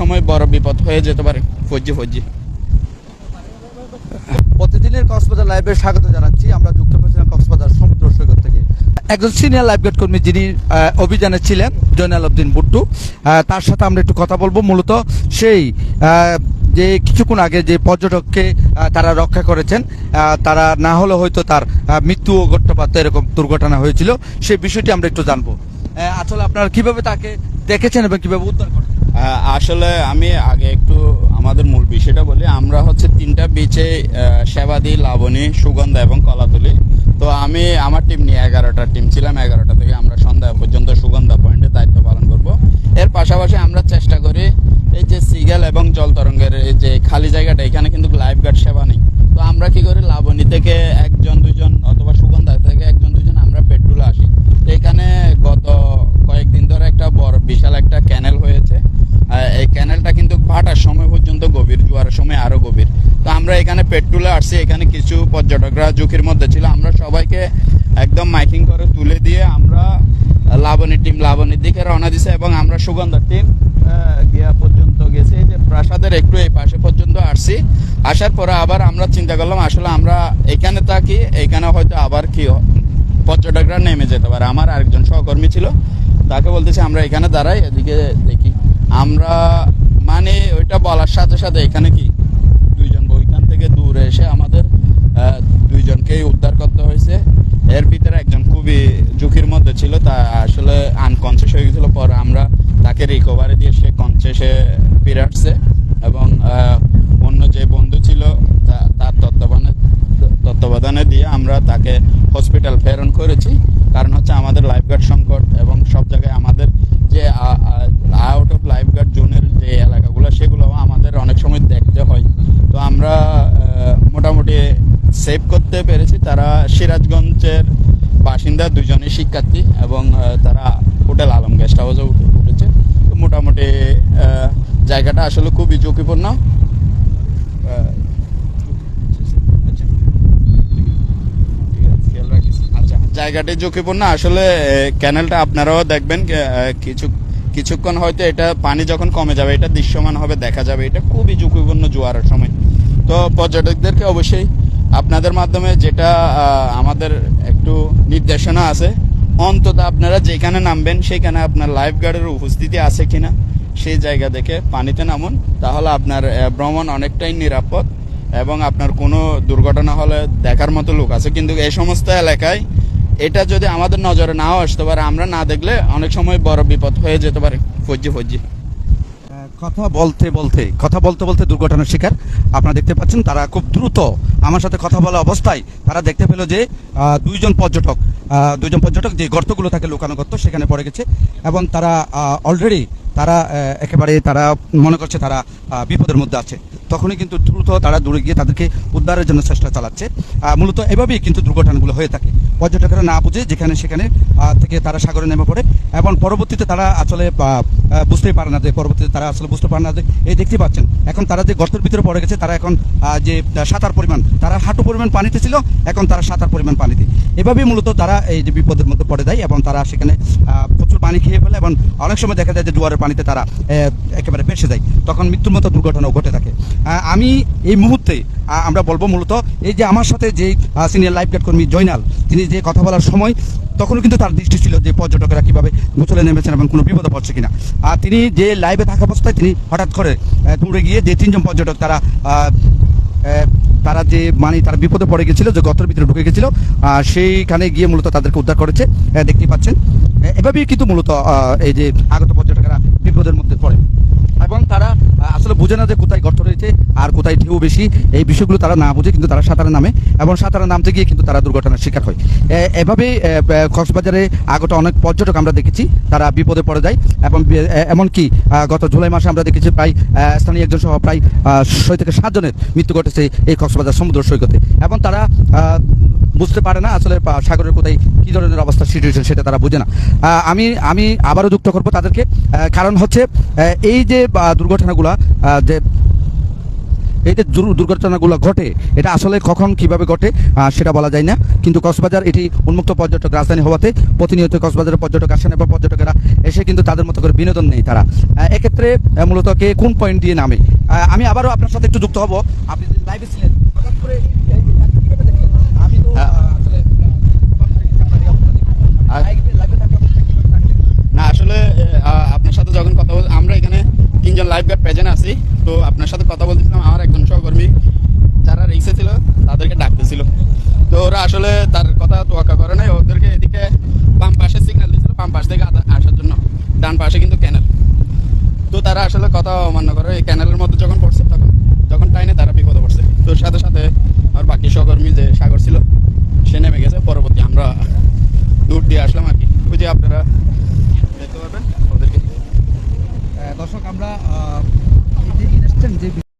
সময় বড় বিপদ হয়ে যেতে পারে। ফজ্জি ফজ্জি প্রতিদিনের কক্সবাজার লাইভে স্বাগত জানাচ্ছি। আমরা যুক্ত করেছিলাম কক্সবাজার সমুদ্র সৈকত থেকে। একজন সিনিয়র লাইফগার্ড কর্মী যিনি অভিযানে ছিলেন, জয়নাল উদ্দিন বুট্টু তার সাথে আমরা একটু কথা বলব। মূলত সেই যে কিছুক্ষণ আগে যে পর্যটককে তারা রক্ষা করেছেন তারা না হলে হয়তো তার মৃত্যুও ঘটতে পারতো, এরকম দুর্ঘটনা হয়েছিল। সেই বিষয়টি আমরা একটু জানব। আসলে আপনারা কীভাবে তাকে দেখেছেন এবং কীভাবে উদ্ধার করেন আসলে আমি আগে একটু আমাদের মূল বিষয়টা বলি। আমরা হচ্ছে তিনটা বিচে সেবাদি লাবণী, সুগন্ধা এবং কলাতলি। তো আমি আমার টিম নিয়ে এগারোটা টিম ছিলাম। এগারোটা থেকে আমরা সন্ধ্যা পর্যন্ত সুগন্ধা পয়েন্টে দায়িত্ব পালন করব। এর পাশাপাশি আমরা চেষ্টা করি এই যে সিগেল এবং জল তরঙ্গের যে খালি জায়গাটা, এখানে কিন্তু লাইফ গার্ড সেবা নেই। তো আমরা কি করি? লাবণী থেকে একজন, দুজন অথবা সুগন্ধা থেকে একজন দুজন আমরা পেট্রোলে আসি তো এখানে গত কয়েকদিন ধরে একটা বড় বিশাল একটা ক্যানেল হয়েছে আহ, এই ক্যানেলটা কিন্তু ভাটার সময় পর্যন্ত গভীর সময় আরও গভীর। তো আমরা এখানে পেট্রোলে আসছি, এখানে কিছু পর্যটকরা ঝুঁকির মধ্যে ছিল। আমরা সবাইকে একদম মাইকিং করে তুলে দিয়ে আমরা লাবণী টিম লাবণীর দিকে রওনা দিছে এবং আমরা সুগন্ধার টিম গিয়া পর্যন্ত গেছি। যে প্রাসাদের একটু এই পাশে পর্যন্ত আসছি। আসার পরে আবার আমরা চিন্তা করলাম, আসলে আমরা এখানে থাকি, এখানে হয়তো আবার কি পর্যটকরা নেমে যেতে পারে। আমার আরেকজন সহকর্মী ছিল, তাকে বলতেছি, আমরা এখানে দাঁড়াই, এদিকে দেখি। আমরা মানে ওইটা বলার সাথে সাথে এখানে কি? দুইজন ওইখান থেকে দূরে এসে আমাদের দুইজনকেই উদ্ধার করতে হয়েছে। এর ভিতরে একজন খুবই ঝুঁকির মধ্যে ছিল, তা আসলে আনকনসিয়াস হয়ে গেছিল। পর আমরা তাকে রিকভারি দিয়ে সে কনসিয়াসে ফিরে আসছে এবং আহ, অন্য যে বন্ধু ছিল তা- তার তত্ত্বাবধানে তত্ত্বাবধানে দিয়ে আমরা তাকে হসপিটাল প্রেরণ করেছি কারণ হচ্ছে আমাদের লাইফগার্ড সংকট এবং সব জায়গায় আমাদের যে আউট অফ লাইফগার্ড জোনের যে এলাকাগুলো সেগুলো আমাদের অনেক সময় দেখতে হয় তো আমরা আহ, মোটামুটি সেভ করতে পেরেছি। তারা সিরাজগঞ্জের বাসিন্দা দুজনেই শিক্ষার্থী এবং তারা হোটেল আলম গেস্ট হাউসে উঠে, উঠেছে। মোটামুটি জায়গাটা আসলে খুবই ঝুঁকিপূর্ণ। আচ্ছা জায়গাটি ঝুঁকিপূর্ণ। আসলে ক্যানেলটা আপনারাও দেখবেন কিছু, কিছুক্ষণ হয়তো এটা পানি যখন কমে যাবে, এটা দৃশ্যমান হবে, দেখা যাবে। এটা খুবই ঝুঁকিপূর্ণ জোয়ারের সময়। তো পর্যটকদেরকে অবশ্যই আপনাদের মাধ্যমে যেটা আমাদের একটু নির্দেশনা আছে, অন্তত আপনারা যেখানে নামবেন সেখানে আপনার লাইফ গার্ডের উপস্থিতি আছে কিনা সেই জায়গা দেখে পানিতে নামুন, তাহলে আপনার ভ্রমণ অনেকটাই নিরাপদ এবং আপনার কোনো দুর্ঘটনা হলে দেখার মতো লোক আছে। কিন্তু এই সমস্ত এলাকায় এটা যদি আমাদের নজরে নাও আসতে পারে, আমরা না দেখলে অনেক সময় বড় বিপদ হয়ে যেতে পারে। ফজ্জি ফজ্জি কথা বলতে বলতে, কথা বলতে বলতে দুর্ঘটনার শিকার আপনারা দেখতে পাচ্ছেন, তারা খুব দ্রুত আমার সাথে কথা বলা অবস্থায় তারা দেখতে পেল যে দুইজন পর্যটক দুইজন পর্যটক যে গর্তগুলো থাকে লুকানো গর্ত সেখানে পড়ে গেছে এবং তারা অলরেডি তারা একেবারে তারা মনে করছে তারা বিপদের মধ্যে আছে। তখনই কিন্তু দ্রুত তারা দূরে গিয়ে তাদেরকে উদ্ধারের জন্য চেষ্টা চালাচ্ছে। মূলত এভাবেই কিন্তু দুর্ঘটনাগুলো হয়ে থাকে। পর্যটকেরা না বুঝে যেখানে সেখানে থেকে তারা সাগরে নেমে পড়ে এবং পরবর্তীতে তারা আসলে বুঝতেই পারে না যে পরবর্তীতে তারা আসলে বুঝতে পারে না যে এই দেখতে পাচ্ছেন। এখন তারা যে গর্তের ভিতরে পড়ে গেছে, তারা এখন যে সাঁতার পরিমাণ, তারা হাঁটু পরিমাণ পানিতে ছিল, এখন তারা সাঁতার পরিমাণ পানিতে। এভাবেই মূলত তারা এই যে বিপদের মধ্যে পড়ে যায় এবং তারা সেখানে প্রচুর পানি খেয়ে ফেলে এবং অনেক সময় দেখা যায় যে জোয়ারের পানিতে তারা একেবারে ভেসে যায়। তখন মৃত্যুর মতো দুর্ঘটনাও ঘটে থাকে। আমি এই মুহূর্তে আমরা বলব মূলত, এই যে আমার সাথে যে সিনিয়র লাইফ গার্ড কর্মী জয়নাল, তিনি যে কথা বলার সময় তখনও কিন্তু তার দৃষ্টি ছিল যে পর্যটকেরা কীভাবে গোসলে নেমেছেন এবং কোনো বিপদে পড়ছে কিনা। আর তিনি যে লাইভে থাকা অবস্থায় তিনি হঠাৎ করে দূরে গিয়ে যে তিনজন পর্যটক তারা তারা যে মানে তারা বিপদে পড়ে গেছিল যে গর্তের ভিতরে ঢুকে গেছিল সেইখানে গিয়ে মূলত তাদেরকে উদ্ধার করেছে আহ, দেখতেই পাচ্ছেন। এভাবেই কিন্তু মূলত এই যে আগত পর্যটকেরা বিপদের মধ্যে পড়ে। এবং তারা আসলে বুঝে না যে কোথায় গর্ত রয়েছে আর কোথায় ঢেউ বেশি এই বিষয়গুলো তারা না বুঝে কিন্তু তারা সাঁতারে নামে এবং সাঁতারে নামতে গিয়ে কিন্তু তারা দুর্ঘটনার শিকার হয়। এ- এভাবেই এ, এ, কক্সবাজারে আগত অনেক পর্যটক আমরা দেখেছি তারা বিপদে পড়ে যায় এবং এমনকি গত জুলাই মাসে আমরা দেখেছি প্রায় স্থানীয় একজন সহ প্রায় ছয় থেকে সাতজনের মৃত্যু ঘটেছে এই কক্সবাজার সমুদ্র সৈকতে এবং তারা বুঝতে পারে না আসলে সাগরের কোথায় কি ধরনের অবস্থা সিচুয়েশন সেটা তারা বুঝে না। আমি আমি আবারও যুক্ত করব তাদেরকে কারণ হচ্ছে এই যে দুর্ঘটনাগুলা যে এই যে দুর্ঘটনাগুলো ঘটে, এটা আসলে কখন কীভাবে ঘটে সেটা বলা যায় না। কিন্তু কক্সবাজার এটি উন্মুক্ত পর্যটক রাজধানী হওয়াতে প্রতিনিয়ত কক্সবাজারের পর্যটক আসেন এবং পর্যটকেরা এসে কিন্তু তাদের মতো করে বিনোদন নেই তারা। এক্ষেত্রে মূলত কে কোন পয়েন্ট দিয়ে নামে? আমি আবারও আপনার সাথে একটু যুক্ত হব। আপনি লাইভে ছিলেন হঠাৎ করে এই- এই গাড়ি কীভাবে দেখলেন? আমি তো হ্যাঁ। আহ, আসলে আহ, অবাক হয়ে গেছি আপনার এই অবস্থা দেখে। আপনি আর- লাইভে- লাইভে থাকা অবস্থায় কীভাবে থাকলেন? না আসলে আহ, আপনার সাথে যখন কথা বল আমরা এখানে তিনজন লাইফ গার্ড প্রেজেন্ট আছি, তো আপনার সাথে কথা বলতেছিলাম, আমার একজন সহকর্মী, যারা রেসে ছিল, তাদেরকে ডাকতেছিল। তো ওরা আসলে তার কথা তোয়াক্কা করে নাই, ওদেরকে এদিকে বাম পাশে সিগন্যাল দিয়েছিল, বাম পাশ থেকে আসার জন্য, ডান পাশে কিন্তু ক্যানেল তো তারা আসলে কথা অমান্য করে, এই ক্যানেলের মধ্যে যখন পড়ছে, তখন যখন টাইনে তারা বিপদে পড়ছে। তোর সাথে সাথে আর বাকি সহকর্মী যে সাগর ছিল, সে নেমে গেছে, পরবর্তী আমরা দূর দিয়ে আসলাম আর কি। ওই যে আপনারা